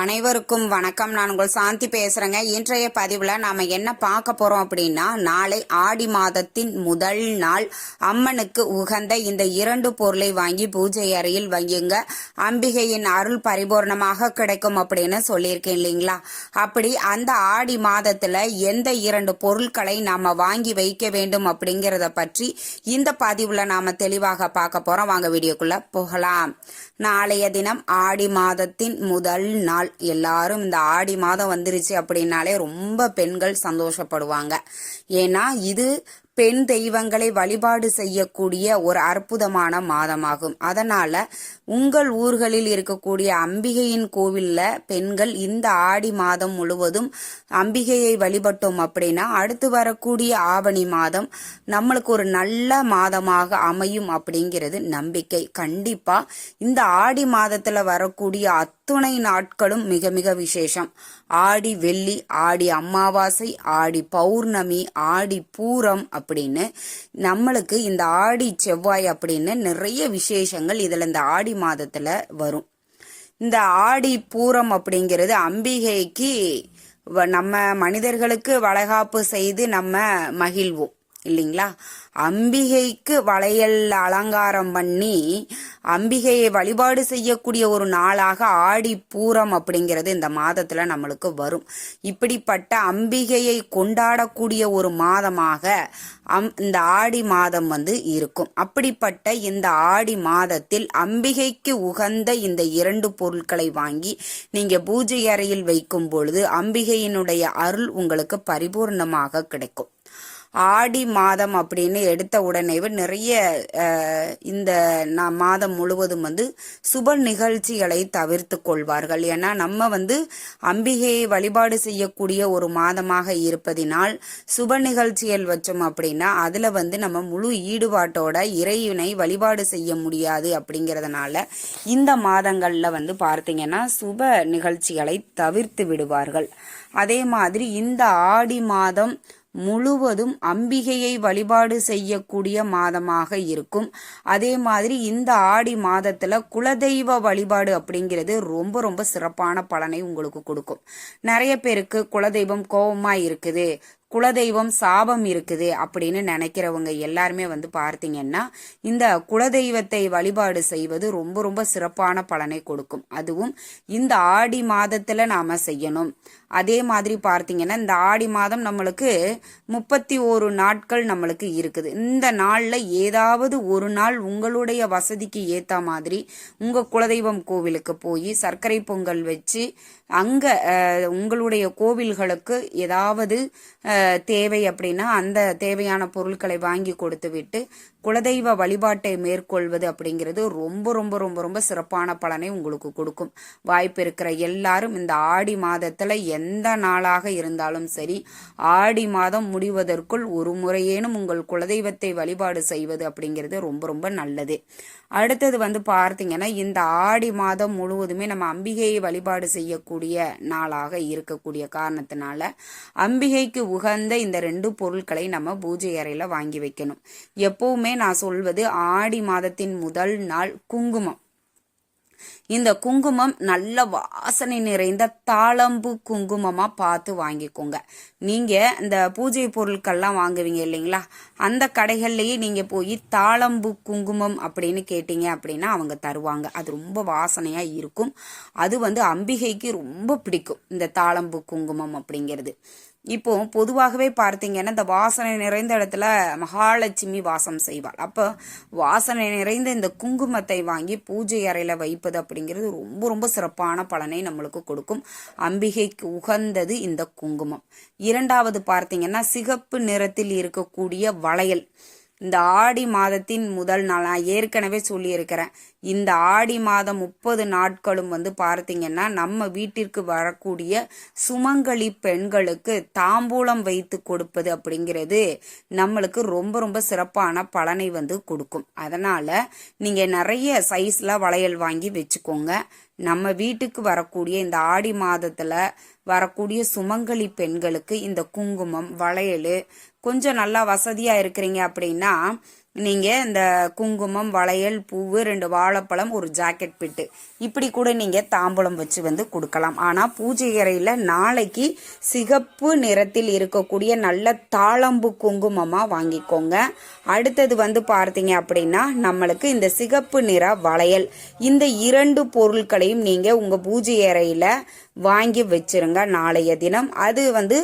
அனைவருக்கும் வணக்கம். நான் உங்கள் சாந்தி பேசுறேங்க. இன்றைய பதிவுல நாம என்ன பார்க்க போறோம் அப்படின்னா நாளை ஆடி மாதத்தின் முதல் நாள் அம்மனுக்கு உகந்த இந்த இரண்டு பொருளை வாங்கி பூஜை அறையில் வையுங்க. அம்பிகையின் அருள் பரிபூர்ணமாக கிடைக்கும் அப்படின்னு சொல்லியிருக்கேன் இல்லைங்களா? அப்படி அந்த ஆடி மாதத்துல எந்த இரண்டு பொருட்களை நாம வாங்கி வைக்க வேண்டும் அப்படிங்கிறத பற்றி இந்த பதிவுல நாம தெளிவாக பார்க்க போறோம். வாங்க வீடியோக்குள்ள போகலாம். நாளைய தினம் ஆடி மாதத்தின் முதல் நாள் எல்லாரும் இந்த ஆடி மாதம் வந்துருச்சு அப்படின்னாலே ரொம்ப பெண்கள் சந்தோஷப்படுவாங்க. ஏன்னா இது பெண் தெய்வங்களை வழிபாடு செய்யக்கூடிய ஒரு அற்புதமான மாதமாகும். அதனால உங்கள் ஊர்களில் இருக்கக்கூடிய அம்பிகையின் கோவில்ல பெண்கள் இந்த ஆடி மாதம் முழுவதும் அம்பிகையை வழிபட்டோம் அப்படின்னா அடுத்து வரக்கூடிய ஆவணி மாதம் நம்மளுக்கு ஒரு நல்ல மாதமாக அமையும் அப்படிங்கிறது நம்பிக்கை. கண்டிப்பா இந்த ஆடி மாதத்துல வரக்கூடிய அத்துணை நாட்களும் மிக மிக விசேஷம். ஆடி வெள்ளி ஆடி அமாவாசை ஆடி பௌர்ணமி ஆடி பூரம் அப்படின்னு நம்மளுக்கு இந்த ஆடி செவ்வாய் அப்படின்னு நிறைய விசேஷங்கள் இதில் இந்த ஆடி மாதத்தில் வரும். இந்த ஆடி பூரம் அப்படிங்கிறது அம்பிகைக்கு வ- நம்ம மனிதர்களுக்கு வளைகாப்பு செய்து நம்ம மகிழ்வோம். இல்லைங்களா? அம்பிகைக்கு வளையல் அலங்காரம் பண்ணி அம்பிகையை வழிபாடு செய்யக்கூடிய ஒரு நாளாக ஆடி பூரம் அப்படிங்கிறது இந்த மாதத்துல நம்மளுக்கு வரும். இப்படிப்பட்ட அம்பிகையை கொண்டாடக்கூடிய ஒரு மாதமாக அம் இந்த ஆடி மாதம் வந்து இருக்கும். அப்படிப்பட்ட இந்த ஆடி மாதத்தில் அம்பிகைக்கு உகந்த இந்த இரண்டு பொருட்களை வாங்கி நீங்க பூஜை அறையில் வைக்கும் பொழுது அம்பிகையினுடைய அருள் உங்களுக்கு பரிபூர்ணமாக கிடைக்கும். ஆடி மாதம் அப்படின்னு எடுத்த உடனேவே நிறைய இந்த மாதம் முழுவதும் வந்து சுப நிகழ்ச்சிகளை தவிர்த்து கொள்வார்கள். ஏன்னா நம்ம வந்து அம்பிகையை வழிபாடு செய்யக்கூடிய ஒரு மாதமாக இருப்பதினால் சுப நிகழ்ச்சிகள் வச்சோம் அப்படின்னா அதுல வந்து நம்ம முழு ஈடுபாட்டோட இறைவனை வழிபாடு செய்ய முடியாது அப்படிங்கறதுனால இந்த மாதங்கள்ல வந்து பார்த்தீங்கன்னா சுப நிகழ்ச்சிகளை தவிர்த்து விடுவார்கள். அதே மாதிரி இந்த ஆடி மாதம் முழுவதும் அம்பிகையை வழிபாடு செய்யக்கூடிய மாதமாக இருக்கும். அதே மாதிரி இந்த ஆடி மாதத்துல குலதெய்வ வழிபாடு அப்படிங்கிறது ரொம்ப ரொம்ப சிறப்பான பலனை உங்களுக்கு கொடுக்கும். நிறைய பேருக்கு குலதெய்வம் கோபமா இருக்குது. குலதெய்வம் சாபம் இருக்குது அப்படின்னு நினைக்கிறவங்க எல்லாருமே வந்து பார்த்தீங்கன்னா இந்த குலதெய்வத்தை வழிபாடு செய்வது ரொம்ப ரொம்ப சிறப்பான பலனை கொடுக்கும். அதுவும் இந்த ஆடி மாதத்துல நாம செய்யணும். அதே மாதிரி பார்த்தீங்கன்னா இந்த ஆடி மாதம் நம்மளுக்கு முப்பத்தி ஓரு நாட்கள் நம்மளுக்கு இருக்குது. இந்த நாளில் ஏதாவது ஒரு நாள் உங்களுடைய வசதிக்கு ஏத்த மாதிரி உங்க குலதெய்வம் கோவிலுக்கு போய் சர்க்கரை பொங்கல் வச்சு அங்க உங்களுடைய கோவில்களுக்கு ஏதாவது தேவை அப்படின்னா அந்த தேவையான பொருட்களை வாங்கி கொடுத்து விட்டு குலதெய்வ வழிபாட்டை மேற்கொள்வது அப்படிங்கிறது ரொம்ப ரொம்ப ரொம்ப ரொம்ப சிறப்பான பலனை உங்களுக்கு கொடுக்கும். வாய்ப்பு இருக்கிற எல்லாரும் இந்த ஆடி மாதத்துல எந்த நாளாக இருந்தாலும் சரி ஆடி மாதம் முடிவதற்குள் ஒரு முறையேனும் உங்கள் குலதெய்வத்தை வழிபாடு செய்வது அப்படிங்கிறது ரொம்ப ரொம்ப நல்லது. அடுத்தது வந்து பார்த்தீங்கன்னா இந்த ஆடி மாதம் முழுவதுமே நம்ம அம்பிகையை வழிபாடு செய்யக்கூடிய நாளாக இருக்கக்கூடிய காரணத்தினால அம்பிகைக்கு உக உகந்த இந்த ரெண்டு பொருட்களை நம்ம பூஜை அறையில் வாங்கி வைக்கணும். எப்பவுமே நான் சொல்வது ஆடி மாதத்தின் முதல் நாள் குங்குமம். இந்த குங்குமம் நல்ல வாசனை நிறைந்த தாளம்பு குங்குமமா பார்த்து வாங்கிக்கோங்க. நீங்க இந்த பூஜை பொருட்கள்லாம் வாங்குவீங்க இல்லைங்களா? அந்த கடைகள்லயே நீங்க போய் தாளம்பு குங்குமம் அப்படின்னு கேட்டீங்க அப்படின்னா அவங்க தருவாங்க. அது ரொம்ப வாசனையா இருக்கும். அது வந்து அம்பிகைக்கு ரொம்ப பிடிக்கும் இந்த தாளம்பு குங்குமம் அப்படிங்கிறது. இப்போ பொதுவாகவே பார்த்தீங்கன்னா இந்த வாசனை நிறைந்த இடத்துல மகாலட்சுமி வாசம் செய்வாள். அப்போ வாசனை நிறைந்த இந்த குங்குமத்தை வாங்கி பூஜை அறையில் வைப்பது அப்படிங்கிறது ரொம்ப ரொம்ப சிறப்பான பலனை நம்மளுக்கு கொடுக்கும். அம்பிகைக்கு உகந்தது இந்த குங்குமம். இரண்டாவது பார்த்தீங்கன்னா சிகப்பு நிறத்தில் இருக்கக்கூடிய வளையல். இந்த ஆடி மாதத்தின் முதல் நாள் நான் ஏற்கனவே சொல்லியிருக்கிறேன். இந்த ஆடி மாதம் முப்பது நாட்களும் வந்து பார்த்தீங்கன்னா நம்ம வீட்டிற்கு வரக்கூடிய சுமங்கலி பெண்களுக்கு தாம்பூலம் வைத்து கொடுப்பது அப்படிங்கிறது நம்மளுக்கு ரொம்ப ரொம்ப சிறப்பான பலனை வந்து கொடுக்கும். அதனால் நீங்கள் நிறைய சைஸில் வளையல் வாங்கி வச்சுக்கோங்க. நம்ம வீட்டுக்கு வரக்கூடிய இந்த ஆடி மாதத்தில் வரக்கூடிய சுமங்கலி பெண்களுக்கு இந்த குங்குமம் வளையல் கொஞ்சம் நல்லா வசதியாக இருக்கிறீங்க அப்படின்னா நீங்கள் இந்த குங்குமம் வளையல் பூவு ரெண்டு வாழைப்பழம் ஒரு ஜாக்கெட் பிட்டு. இப்படி கூட நீங்கள் தாம்பூலம் வச்சு வந்து கொடுக்கலாம். ஆனால் பூஜை அறையில் நாளைக்கு சிகப்பு நிறத்தில் இருக்கக்கூடிய நல்ல தாளம்பு குங்குமமாக வாங்கிக்கோங்க. அடுத்தது வந்து பார்த்தீங்க அப்படின்னா நம்மளுக்கு இந்த சிகப்பு நிற வளையல். இந்த இரண்டு பொருட்களையும் நீங்கள் உங்கள் பூஜை அறையில் வாங்கி வச்சிருங்க நாளைய தினம். அது வந்து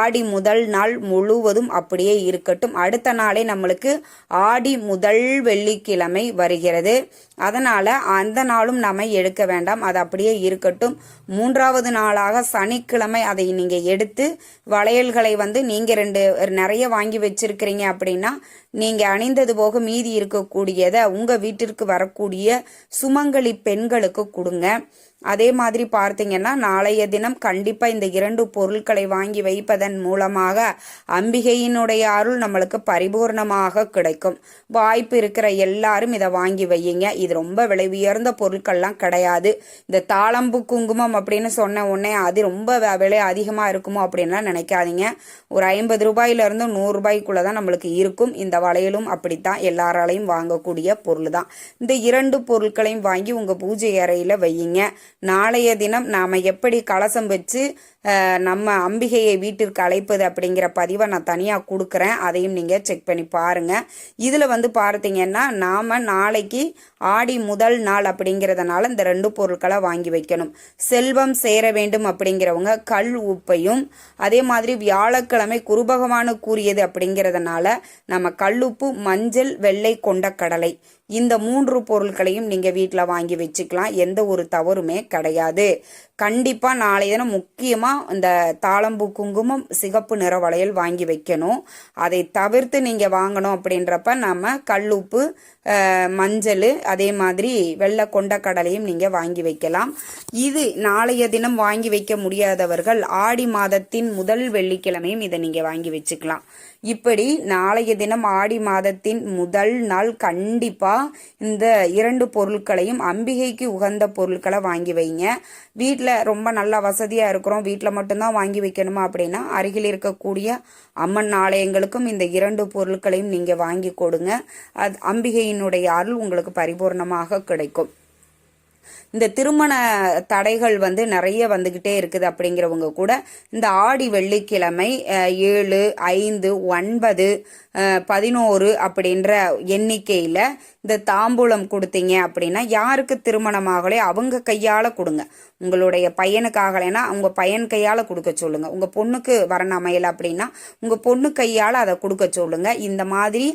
ஆடி முதல் நாள் முழுவதும் அப்படியே இருக்கட்டும். அடுத்த நாளே நம்மளுக்கு ஆடி முதல் வெள்ளிக்கிழமை வருகிறது. அதனால அந்த நாளும் நம்ம எடுக்க வேண்டாம். அது அப்படியே இருக்கட்டும். மூன்றாவது நாளாக சனிக்கிழமை அதை நீங்க எடுத்து வளையல்களை வந்து நீங்க ரெண்டு நிறைய வாங்கி வச்சிருக்கிறீங்க அப்படின்னா நீங்க அணிந்தது போக மீதி இருக்கக்கூடியதை உங்க வீட்டிற்கு வரக்கூடிய சுமங்கலி பெண்களுக்கு கொடுங்க. அதே மாதிரி பார்த்தீங்கன்னா நாளைய தினம் கண்டிப்பா இந்த இரண்டு பொருட்களை வாங்கி வைப்பதன் மூலமாக அம்பிகையினுடைய அருள் நம்மளுக்கு பரிபூர்ணமாக கிடைக்கும். வாய்ப்பு இருக்கிற எல்லாரும் இதை வாங்கி வையுங்க. இது ரொம்ப விலை உயர்ந்த பொருட்கள்லாம் கிடையாது. இந்த தாளம்பு குங்குமம் அப்படின்னு சொன்ன உடனே அது ரொம்ப வ- விலை அதிகமாக இருக்குமோ அப்படின்லாம் நினைக்காதீங்க. ஒரு ஐம்பது ரூபாயிலிருந்து நூறுரூபாய்க்குள்ளே தான் நம்மளுக்கு இருக்கும். இந்த வளையலும் அப்படித்தான் எல்லாராலையும் வாங்கக்கூடிய பொருள் தான் இந்த இரண்டு பொருட்களையும் வாங்கி உங்கள் பூஜை அறையில் வையுங்க. நாளைய தினம் நாம் எப்படி கலசம் வச்சு நம்ம அம்பிகையை வீட்டிற்கு அழைப்பது அப்படிங்கிற பதிவை நான் தனியாக கொடுக்குறேன். அதையும் நீங்கள் செக் பண்ணி பாருங்கள் இதில் வந்து பார்த்தீங்கன்னா நாம் நாளைக்கு ஆடி முதல் நாள் அப்படிங்கிறதுனால இந்த ரெண்டு பொருட்களை வாங்கி வைக்கணும். செல்வம் சேர வேண்டும் அப்படிங்கிறவங்க கல் உப்பையும் அதே மாதிரி வியாழக்கிழமை குருபகவானு கூறியது அப்படிங்கிறதுனால நம்ம கல்லுப்பு மஞ்சள் வெள்ளை கொண்ட கடலை. இந்த மூன்று பொருட்களையும் நீங்கள் வீட்டில் வாங்கி வச்சுக்கலாம். எந்த ஒரு தவறுமே கிடையாது. கண்டிப்பாக நாளைய தினம் முக்கியமாக இந்த தாளம்பூ குங்குமம் சிகப்பு நிற வளையல் வாங்கி வைக்கணும். அதை தவிர்த்து நீங்கள் வாங்கணும் அப்படின்றப்ப நம்ம கல்லுப்பு மஞ்சள் அதே மாதிரி வெள்ளை கொண்ட கடலையும் நீங்கள் வாங்கி வைக்கலாம். இது நாளைய தினம் வாங்கி வைக்க முடியாதவர்கள் ஆடி மாதத்தின் முதல் வெள்ளிக்கிழமையும் இதை நீங்கள் வாங்கி வச்சுக்கலாம். இப்படி நாளைய தினம் ஆடி மாதத்தின் முதல் நாள் கண்டிப்பா இந்த இரண்டு பொருட்களையும் அம்பிகைக்கு உகந்த பொருட்களை வாங்கி வைங்க. வீட்டில் ரொம்ப நல்ல வசதியா இருக்கிறோம். வீட்டில் மட்டும்தான் வாங்கி வைக்கணுமா அப்படின்னா அருகில் இருக்கக்கூடிய அம்மன் ஆலயங்களுக்கும் இந்த இரண்டு பொருட்களையும் நீங்க வாங்கி கொடுங்க. அது அம்பிகையினுடைய அருள் உங்களுக்கு பரிபூர்ணமாக கிடைக்கும். இந்த திருமண தடைகள் வந்து நிறைய வந்துக்கிட்டே இருக்குது அப்படிங்கிறவங்க கூட இந்த ஆடி வெள்ளிக்கிழமை ஏழு ஐந்து ஒன்பது பதினோரு அப்படின்ற எண்ணிக்கையில் இந்த தாம்பூலம் கொடுத்தீங்க அப்படின்னா யாருக்கு திருமணமாகலே அவங்க கையால் கொடுங்க. உங்களுடைய பையனுக்கு ஆகலைன்னா உங்கள் பையன் கையால் கொடுக்க சொல்லுங்க. உங்கள் பொண்ணுக்கு வரன் அமையல அப்படின்னா உங்கள் பொண்ணு கையால் அதை கொடுக்க சொல்லுங்க. இந்த மாதிரி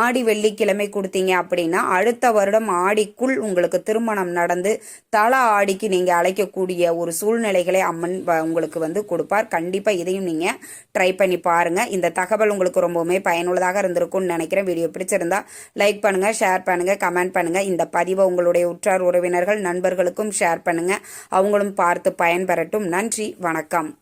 ஆடி வெள்ளிக்கிழமை கொடுத்தீங்க அப்படின்னா அடுத்த வருடம் ஆடிக்குள் உங்களுக்கு திருமணம் நடந்து தள ஆடிக்கு நீங்கள் அழைக்கக்கூடிய ஒரு சூழ்நிலைகளை அம்மன் உங்களுக்கு வந்து கொடுப்பார். கண்டிப்பாக இதையும் நீங்கள் ட்ரை பண்ணி பாருங்கள் இந்த தகவல் உங்களுக்கு ரொம்பவுமே பயனுள்ளதாக இருந்திருக்கும்னு நினைக்கிறேன். வீடியோ பிடிச்சிருந்தா லைக் பண்ணுங்கள் ஷேர் பண்ணுங்கள் கமெண்ட் பண்ணுங்கள் இந்த பதிவை உங்களுடைய உற்றார் உறவினர்கள் நண்பர்களுக்கும் ஷேர் பண்ணுங்கள் அவங்களும் பார்த்து பயன்பெறட்டும். நன்றி வணக்கம்.